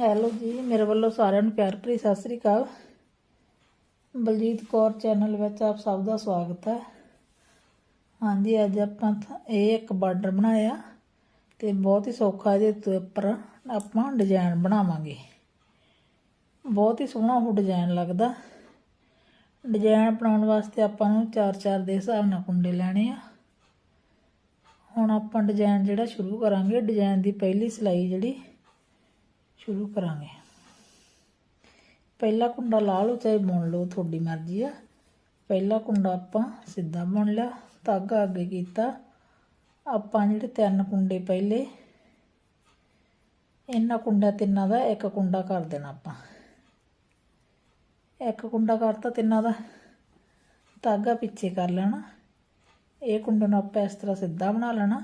Hello ਜੀ, ਮੇਰੇ ਵੱਲੋਂ ਸਾਰਿਆਂ ਨੂੰ ਪਿਆਰ ਭਰੀ ਸਤਿ ਸ੍ਰੀ ਅਕਾਲ। ਬਲਜੀਤ ਕੌਰ ਚੈਨਲ ਵਿੱਚ ਆਪ ਸਭ ਦਾ ਸਵਾਗਤ ਹੈ। ਹਾਂਜੀ, ਅੱਜ ਆਪਾਂ ਥ- ਇਹ ਇੱਕ ਬਾਰਡਰ ਬਣਾਇਆ ਤੇ ਬਹੁਤ ਹੀ ਸੌਖਾ ਇਹਦੇ ਉੱਤੇ ਉੱਪਰ ਆਪਾਂ ਡਿਜ਼ਾਈਨ ਬਣਾਵਾਂਗੇ। ਬਹੁਤ ਹੀ ਸੋਹਣਾ ਉਹ ਡਿਜ਼ਾਈਨ ਲੱਗਦਾ। ਡਿਜ਼ਾਈਨ ਬਣਾਉਣ ਵਾਸਤੇ ਆਪਾਂ ਨੂੰ 4-4 ਦੇ ਹਿਸਾਬ ਨਾਲ ਕੁੰਡੇ ਲੈਣੇ ਆ। ਹੁਣ ਆਪਾਂ ਡਿਜ਼ਾਈਨ ਜਿਹੜਾ ਸ਼ੁਰੂ ਕਰਾਂਗੇ ਡਿਜ਼ਾਈਨ ਦੀ ਪਹਿਲੀ ਸਿਲਾਈ ਜਿਹੜੀ ਸ਼ੁਰੂ ਕਰਾਂਗੇ। ਪਹਿਲਾ ਕੁੰਡਾ ਲਾ ਲਓ, ਚਾਹੇ ਬੁਣ ਲਓ, ਤੁਹਾਡੀ ਮਰਜ਼ੀ ਆ। ਪਹਿਲਾ ਕੁੰਡਾ ਆਪਾਂ ਸਿੱਧਾ ਬੁਣ ਲਿਆ, ਧਾਗਾ ਅੱਗੇ ਕੀਤਾ। ਆਪਾਂ ਜਿਹੜੇ ਤਿੰਨ ਕੁੰਡੇ ਪਹਿਲੇ, ਇਹਨਾਂ ਕੁੰਡਿਆਂ ਤਿੰਨਾਂ ਦਾ ਇੱਕ ਕੁੰਡਾ ਕਰ ਦੇਣਾ ਆਪਾਂ। ਇੱਕ ਕੁੰਡਾ ਕਰਤਾ ਤਿੰਨਾਂ ਦਾ, ਧਾਗਾ ਪਿੱਛੇ ਕਰ ਲੈਣਾ। ਇਹ ਕੁੰਡੇ ਨੂੰ ਆਪਾਂ ਇਸ ਤਰ੍ਹਾਂ ਸਿੱਧਾ ਬਣਾ ਲੈਣਾ,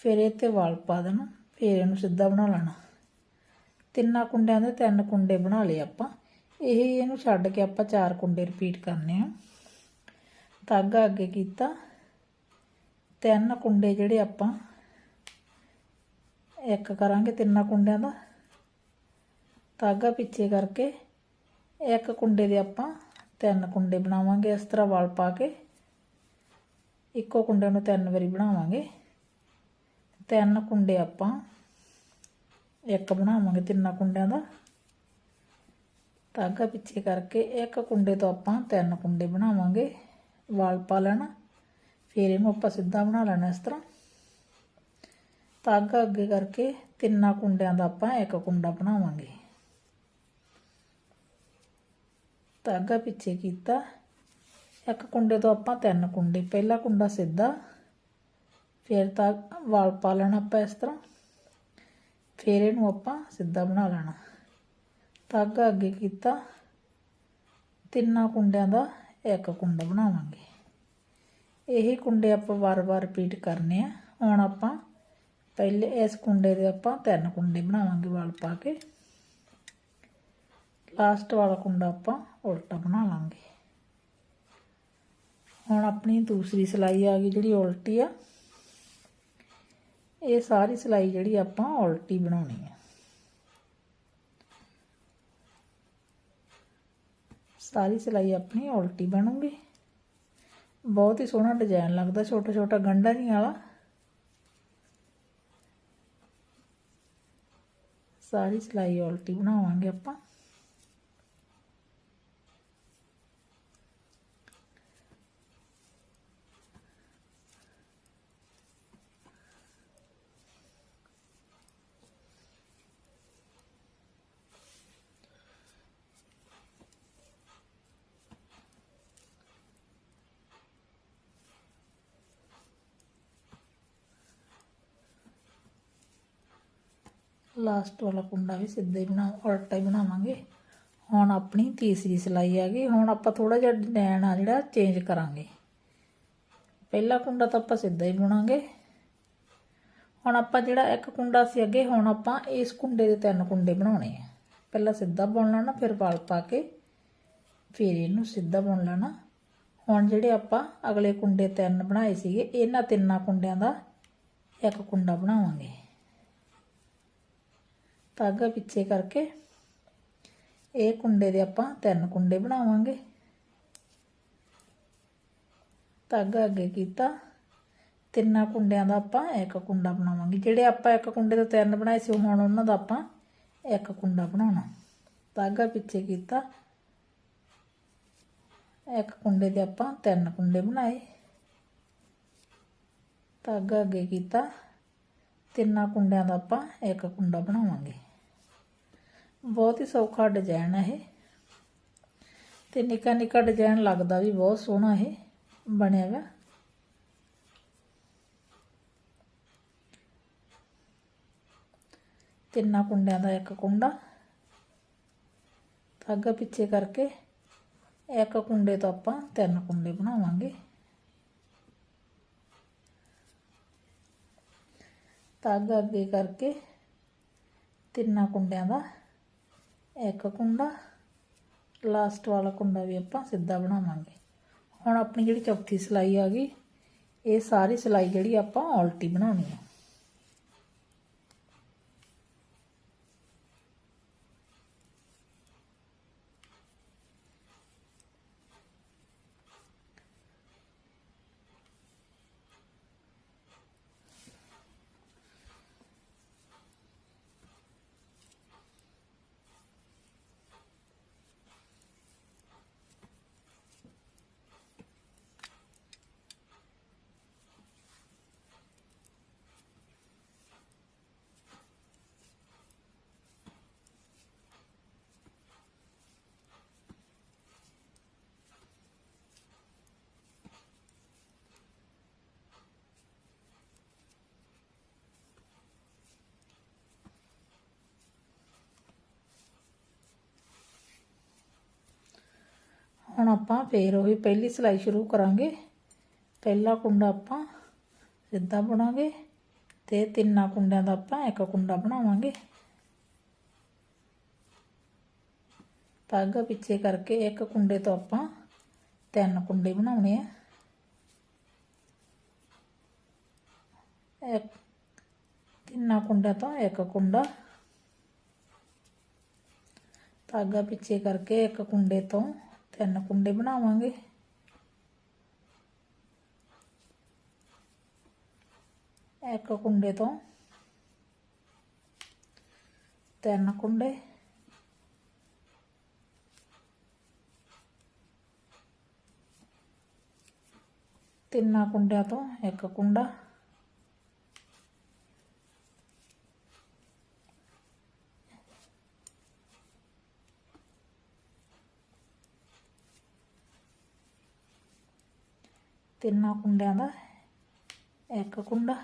ਫਿਰ ਇਹ ਤੇ ਵਾਲ ਪਾ ਦੇਣਾ, ਫਿਰ ਇਹਨੂੰ ਸਿੱਧਾ ਬਣਾ ਲੈਣਾ। ਤਿੰਨਾਂ ਕੁੰਡਿਆਂ ਦੇ ਤਿੰਨ ਕੁੰਡੇ ਬਣਾ ਲਏ ਆਪਾਂ। ਇਹ ਇਹਨੂੰ ਛੱਡ ਕੇ ਆਪਾਂ ਚਾਰ ਕੁੰਡੇ ਰਿਪੀਟ ਕਰਨੇ ਆ। ਧਾਗਾ ਅੱਗੇ ਕੀਤਾ। ਤਿੰਨ ਕੁੰਡੇ ਜਿਹੜੇ ਆਪਾਂ ਇੱਕ ਕਰਾਂਗੇ ਤਿੰਨਾਂ ਕੁੰਡਿਆਂ ਦਾ। ਧਾਗਾ ਪਿੱਛੇ ਕਰਕੇ ਇੱਕ ਕੁੰਡੇ ਦੇ ਆਪਾਂ ਤਿੰਨ ਕੁੰਡੇ ਬਣਾਵਾਂਗੇ ਇਸ ਤਰ੍ਹਾਂ ਵਲ ਪਾ ਕੇ। ਇੱਕੋ ਕੁੰਡੇ ਨੂੰ ਤਿੰਨ ਵਾਰੀ ਬਣਾਵਾਂਗੇ। ਤਿੰਨ ਕੁੰਡੇ ਆਪਾਂ ਇੱਕ ਬਣਾਵਾਂਗੇ ਤਿੰਨਾਂ ਕੁੰਡਿਆਂ ਦਾ। ਧਾਗਾ ਪਿੱਛੇ ਕਰਕੇ ਇੱਕ ਕੁੰਡੇ ਤੋਂ ਆਪਾਂ ਤਿੰਨ ਕੁੰਡੇ ਬਣਾਵਾਂਗੇ। ਵਾਲ ਪਾ ਲੈਣਾ, ਫਿਰ ਇਹਨੂੰ ਆਪਾਂ ਸਿੱਧਾ ਬਣਾ ਲੈਣਾ ਇਸ ਤਰ੍ਹਾਂ। ਧਾਗਾ ਅੱਗੇ ਕਰਕੇ ਤਿੰਨਾਂ ਕੁੰਡਿਆਂ ਦਾ ਆਪਾਂ ਇੱਕ ਕੁੰਡਾ ਬਣਾਵਾਂਗੇ। ਧਾਗਾ ਪਿੱਛੇ ਕੀਤਾ, ਇੱਕ ਕੁੰਡੇ ਤੋਂ ਆਪਾਂ ਤਿੰਨ ਕੁੰਡੇ। ਪਹਿਲਾ ਕੁੰਡਾ ਸਿੱਧਾ, ਫਿਰ ਤਾਂ ਵਾਲ ਪਾ ਲੈਣਾ ਆਪਾਂ ਇਸ ਤਰ੍ਹਾਂ। ਫਿਰ ਇਹਨੂੰ ਆਪਾਂ ਸਿੱਧਾ ਬਣਾ ਲੈਣਾ। ਧਾਗਾ ਅੱਗੇ ਕੀਤਾ। ਤਿੰਨਾਂ ਕੁੰਡਿਆਂ ਦਾ ਇੱਕ ਕੁੰਡਾ ਬਣਾਵਾਂਗੇ। ਇਹ ਕੁੰਡੇ ਆਪਾਂ ਵਾਰ-ਵਾਰ ਰਿਪੀਟ ਕਰਨੇ ਆ। ਹੁਣ ਆਪਾਂ ਪਹਿਲੇ ਇਸ ਕੁੰਡੇ ਦੇ ਆਪਾਂ ਤਿੰਨ ਕੁੰਡੇ ਬਣਾਵਾਂਗੇ ਵਾਲ ਪਾ ਕੇ। ਲਾਸਟ ਵਾਲਾ ਕੁੰਡਾ ਆਪਾਂ ਉਲਟਾ ਬਣਾ ਲਾਂਗੇ। ਹੁਣ ਆਪਣੀ ਦੂਸਰੀ ਸਿਲਾਈ ਆ ਗਈ ਜਿਹੜੀ ਉਲਟੀ ਆ। ਇਹ ਸਾਰੀ ਸਿਲਾਈ ਜਿਹੜੀ ਆਪਾਂ ਉਲਟੀ ਬਣਾਉਣੀ ਹੈ। ਸਾਰੀ ਸਿਲਾਈ ਆਪਣੀ ਉਲਟੀ ਬਣੂਗੀ। ਬਹੁਤ ਹੀ ਸੋਹਣਾ ਡਿਜ਼ਾਈਨ ਲੱਗਦਾ ਛੋਟਾ ਛੋਟਾ ਗੰਢਾ ਜੀ ਵਾਲਾ। ਸਾਰੀ ਸਿਲਾਈ ਉਲਟੀ ਬਣਾਵਾਂਗੇ ਆਪਾਂ। ਲਾਸਟ ਵਾਲਾ ਕੁੰਡਾ ਵੀ ਸਿੱਧਾ ਹੀ ਬਣਾ, ਉਲਟਾ ਹੀ ਬਣਾਵਾਂਗੇ। ਹੁਣ ਆਪਣੀ ਤੀਸਰੀ ਸਿਲਾਈ ਆ ਗਈ ਹੁਣ ਆਪਾਂ ਥੋੜਾ ਜਿਹਾ ਡਿਜ਼ਾਈਨ ਆ ਜਿਹੜਾ ਚੇਂਜ ਕਰਾਂਗੇ। ਪਹਿਲਾ ਕੁੰਡਾ ਤਾਂ ਆਪਾਂ ਸਿੱਧਾ ਹੀ ਬੁਣਾਂਗੇ। ਹੁਣ ਆਪਾਂ ਜਿਹੜਾ ਇੱਕ ਕੁੰਡਾ ਸੀ ਅੱਗੇ, ਹੁਣ ਆਪਾਂ ਇਸ ਕੁੰਡੇ ਦੇ ਤਿੰਨ ਕੁੰਡੇ ਬਣਾਉਣੇ ਆ। ਪਹਿਲਾਂ ਸਿੱਧਾ ਬੁਣ ਲੈਣਾ, ਫਿਰ ਵਾਲ ਪਾ ਕੇ ਫਿਰ ਇਹਨੂੰ ਸਿੱਧਾ ਬੁਣ ਲੈਣਾ। ਹੁਣ ਜਿਹੜੇ ਆਪਾਂ ਅਗਲੇ ਕੁੰਡੇ ਤਿੰਨ ਬਣਾਏ ਸੀਗੇ, ਇਹਨਾਂ ਤਿੰਨਾਂ ਕੁੰਡਿਆਂ ਦਾ ਇੱਕ ਕੁੰਡਾ ਬਣਾਵਾਂਗੇ। ਧਾਗਾ ਪਿੱਛੇ ਕਰਕੇ ਇਹ ਕੁੰਡੇ ਦੇ ਆਪਾਂ ਤਿੰਨ ਕੁੰਡੇ ਬਣਾਵਾਂਗੇ। ਧਾਗਾ ਅੱਗੇ ਕੀਤਾ। ਤਿੰਨਾਂ ਕੁੰਡਿਆਂ ਦਾ ਆਪਾਂ ਇੱਕ ਕੁੰਡਾ ਬਣਾਵਾਂਗੇ। ਜਿਹੜੇ ਆਪਾਂ ਇੱਕ ਕੁੰਡੇ ਤੋਂ ਤਿੰਨ ਬਣਾਏ ਸੀ ਹੁਣ ਉਹਨਾਂ ਦਾ ਆਪਾਂ ਇੱਕ ਕੁੰਡਾ ਬਣਾਉਣਾ। ਧਾਗਾ ਪਿੱਛੇ ਕੀਤਾ। ਇੱਕ ਕੁੰਡੇ ਦੇ ਆਪਾਂ ਤਿੰਨ ਕੁੰਡੇ ਬਣਾਏ। ਧਾਗਾ ਅੱਗੇ ਕੀਤਾ। ਤਿੰਨਾਂ ਕੁੰਡਿਆਂ ਦਾ ਆਪਾਂ ਇੱਕ ਕੁੰਡਾ ਬਣਾਵਾਂਗੇ। ਬਹੁਤ ਹੀ ਸੌਖਾ ਡਿਜ਼ਾਈਨ ਹੈ ਇਹ। ਤੇ ਨਿੱਕਾ ਨਿੱਕਾ ਡਿਜ਼ਾਈਨ ਲੱਗਦਾ ਵੀ ਬਹੁਤ ਸੋਹਣਾ ਇਹ ਬਣਿਆ ਵਾ। ਤਿੰਨਾਂ ਕੁੰਡਿਆਂ ਦਾ ਇੱਕ ਕੁੰਡਾ। ਧਾਗਾ ਪਿੱਛੇ ਕਰਕੇ ਇੱਕ ਕੁੰਡੇ ਤੋਂ ਆਪਾਂ ਤਿੰਨ ਕੁੰਡੇ ਬਣਾਵਾਂਗੇ। ਧਾਗਾ ਅੱਗੇ ਕਰਕੇ ਤਿੰਨਾਂ ਕੁੰਡਿਆਂ ਦਾ ਇੱਕ ਕੁੰਡਾ ਲਾਸਟ ਵਾਲਾ ਕੁੰਡਾ ਵੀ ਆਪਾਂ ਸਿੱਧਾ ਬਣਾਵਾਂਗੇ। ਹੁਣ ਆਪਣੀ ਜਿਹੜੀ ਚੌਥੀ ਸਿਲਾਈ ਆ ਗਈ, ਇਹ ਸਾਰੀ ਸਿਲਾਈ ਜਿਹੜੀ ਆਪਾਂ ਉਲਟੀ ਬਣਾਉਣੀ ਆ। ਆਪਾਂ ਫੇਰ ਉਹੀ ਪਹਿਲੀ ਸਿਲਾਈ ਸ਼ੁਰੂ ਕਰਾਂਗੇ। ਪਹਿਲਾ ਕੁੰਡਾ ਆਪਾਂ ਸਿੱਧਾ ਬਣਾਂਗੇ ਤੇ ਤਿੰਨਾਂ ਕੁੰਡਿਆਂ ਦਾ ਆਪਾਂ ਇੱਕ ਕੁੰਡਾ ਬਣਾਵਾਂਗੇ। ਧਾਗਾ ਪਿੱਛੇ ਕਰਕੇ ਇੱਕ ਕੁੰਡੇ ਤੋਂ ਆਪਾਂ ਤਿੰਨ ਕੁੰਡੇ ਬਣਾਉਣੇ ਆ। ਇੱਕ, ਤਿੰਨਾਂ ਕੁੰਡਿਆਂ ਤੋਂ ਇੱਕ ਕੁੰਡਾ। ਧਾਗਾ ਪਿੱਛੇ ਕਰਕੇ ਇੱਕ ਕੁੰਡੇ ਤੋਂ ਤਿੰਨ ਕੁੰਡੇ ਬਣਾਵਾਂਗੇ। ਇੱਕ ਕੁੰਡੇ ਤੋਂ ਤਿੰਨ ਕੁੰਡੇ। ਤਿੰਨਾਂ ਕੁੰਡਿਆਂ ਤੋਂ ਇੱਕ ਕੁੰਡਾ। ਤਿੰਨਾਂ ਕੁੰਡਿਆਂ ਦਾ, ਇੱਕ ਕੁੰਡਾ।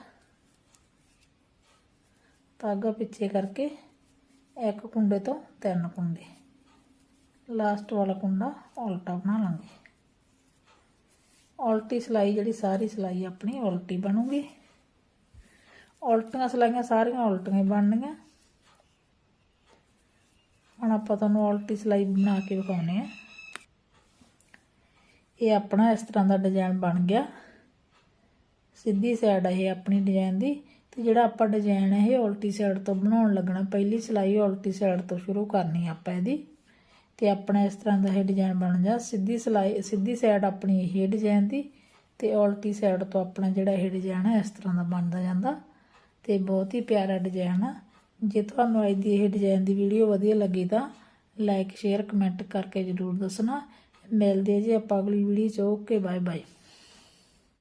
ਧਾਗਾ ਪਿੱਛੇ ਕਰਕੇ ਇੱਕ ਕੁੰਡੇ ਤੋਂ ਤਿੰਨ ਕੁੰਡੇ। ਲਾਸਟ ਵਾਲਾ ਕੁੰਡਾ ਉਲਟਾ ਬਣਾ ਲਾਂਗੇ। ਉਲਟੀ ਸਿਲਾਈ ਜਿਹੜੀ ਸਾਰੀ ਸਿਲਾਈ ਆਪਣੀ ਉਲਟੀ ਬਣੂਗੀ। ਉਲਟੀਆਂ ਸਿਲਾਈਆਂ ਸਾਰੀਆਂ ਉਲਟੀਆਂ ਹੀ ਬਣਨੀਆਂ। ਹੁਣ ਆਪਾਂ ਤੁਹਾਨੂੰ ਉਲਟੀ ਸਿਲਾਈ ਬਣਾ ਕੇ ਵਿਖਾਉਨੇ ਆ। ਇਹ ਆਪਣਾ ਇਸ ਤਰ੍ਹਾਂ ਦਾ ਡਿਜ਼ਾਈਨ ਬਣ ਗਿਆ। ਸਿੱਧੀ ਸਾਈਡ ਇਹ ਆਪਣੀ ਡਿਜ਼ਾਈਨ ਦੀ ਤੇ ਜਿਹੜਾ ਆਪਾਂ ਡਿਜ਼ਾਈਨ ਹੈ ਇਹ ਉਲਟੀ ਸਾਈਡ ਤੋਂ ਬਣਾਉਣ ਲੱਗਣਾ। ਪਹਿਲੀ ਸਿਲਾਈ ਉਲਟੀ ਸਾਈਡ ਤੋਂ ਸ਼ੁਰੂ ਕਰਨੀ ਆਪਾਂ ਇਹਦੀ। ਤੇ ਆਪਣਾ ਇਸ ਤਰ੍ਹਾਂ ਦਾ ਇਹ ਡਿਜ਼ਾਈਨ ਬਣ ਜਾ। ਸਿੱਧੀ ਸਿਲਾਈ, ਸਿੱਧੀ ਸਾਈਡ ਆਪਣੀ ਇਹ ਡਿਜ਼ਾਈਨ ਦੀ ਤੇ ਉਲਟੀ ਸਾਈਡ ਤੋਂ ਆਪਣਾ ਜਿਹੜਾ ਇਹ ਡਿਜ਼ਾਈਨ ਹੈ ਇਸ ਤਰ੍ਹਾਂ ਦਾ ਬਣਦਾ ਜਾਂਦਾ। ਤੇ ਬਹੁਤ ਹੀ ਪਿਆਰਾ ਡਿਜ਼ਾਈਨ ਆ। ਜੇ ਤੁਹਾਨੂੰ ਅੱਜ ਦੀ ਇਹ ਡਿਜ਼ਾਈਨ ਦੀ ਵੀਡੀਓ ਵਧੀਆ ਲੱਗੀ ਤਾਂ ਲਾਈਕ ਸ਼ੇਅਰ ਕਮੈਂਟ ਕਰਕੇ ਜਰੂਰ ਦੱਸਣਾ। ਮਿਲਦੇ ਜੀ ਆਪਾਂ ਅਗਲੀ ਵੀਡੀਓ 'ਚ। Okay bye bye